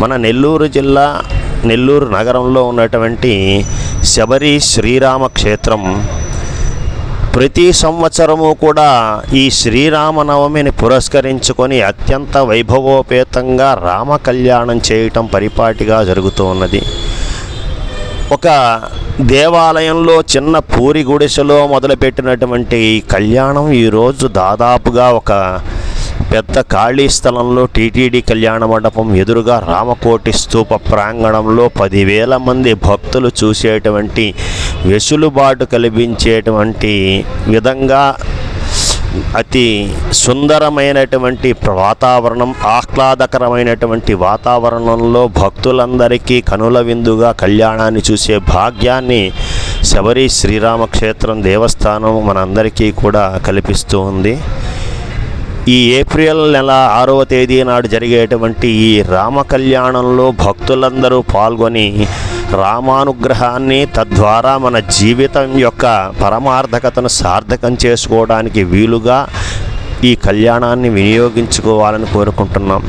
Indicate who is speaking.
Speaker 1: మన నెల్లూరు జిల్లా నెల్లూరు నగరంలో ఉన్నటువంటి శబరి శ్రీరామ క్షేత్రం. ప్రతి సంవత్సరము కూడా ఈ శ్రీరామనవమిని పురస్కరించుకొని అత్యంత వైభవోపేతంగా రామ కళ్యాణం చేయటం పరిపాటిగా జరుగుతూ ఉన్నది. ఒక దేవాలయంలో చిన్న పూరి గుడిసెలో మొదలుపెట్టినటువంటి ఈ కళ్యాణం ఈరోజు దాదాపుగా ఒక పెద్ద ఖాళీ స్థలంలో టీటీడీ కళ్యాణ మండపం ఎదురుగా రామకోటి స్తూప ప్రాంగణంలో పదివేల మంది భక్తులు చూసేటువంటి వెసులుబాటు కల్పించేటువంటి విధంగా అతి సుందరమైనటువంటి వాతావరణం ఆహ్లాదకరమైనటువంటి వాతావరణంలో భక్తులందరికీ కనుల విందుగా కళ్యాణాన్ని చూసే భాగ్యాన్ని శబరి శ్రీరామక్షేత్రం దేవస్థానం మనందరికీ కూడా కల్పిస్తూ ఉంది. ఈ ఏప్రిల్ నెల ఆరవ తేదీ నాడు జరిగేటువంటి ఈ రామకళ్యాణంలో భక్తులందరూ పాల్గొని రామానుగ్రహాన్ని తద్వారా మన జీవితం యొక్క పరమార్థకతను సార్థకం చేసుకోవడానికి వీలుగా ఈ కళ్యాణాన్ని వినియోగించుకోవాలని కోరుకుంటున్నాం.